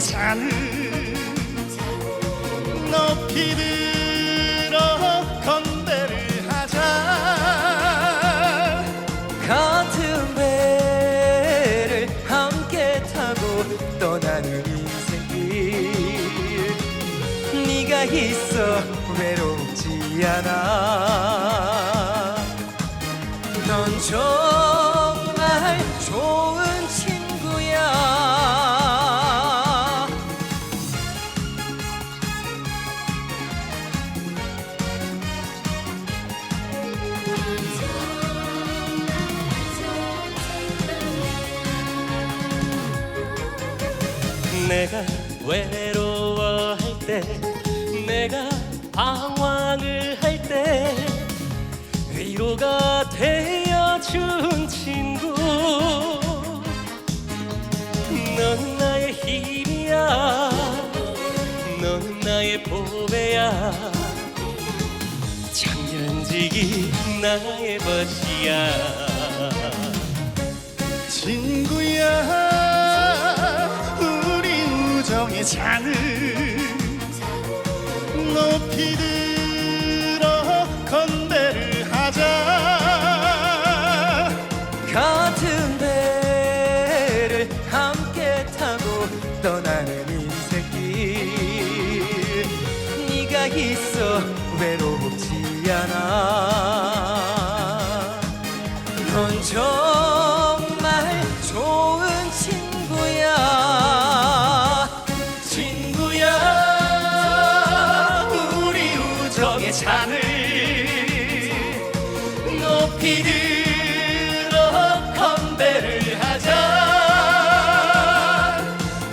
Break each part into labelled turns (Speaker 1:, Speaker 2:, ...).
Speaker 1: 산을 높이 들어 건배를 하자.
Speaker 2: 같은 배를 함께 타고 떠나는 인생길. 네가 있어 외롭지 않아. 넌 정말 좋은 내가 외로워할 때 내가 방황을 할 때 위로가 되어 준 친구. 넌 나의 힘이야. 넌 나의 보배야. 장년지기 나의 멋이야.
Speaker 1: 친구 우정의 산을 높이 들어 건배를 하자.
Speaker 2: 같은 배를 함께 타고 떠나는 인생길 네가 있어 우정의 산을 높이 들어 건배를 하자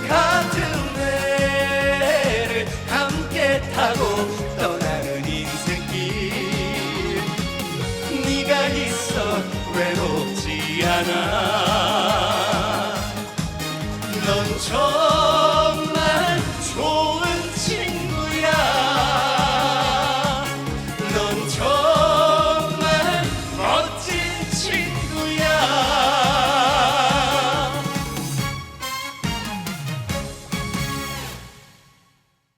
Speaker 2: 같은 배를 함께 타고 떠나는 인생길 네가 있어 외롭지 않아 넌 저.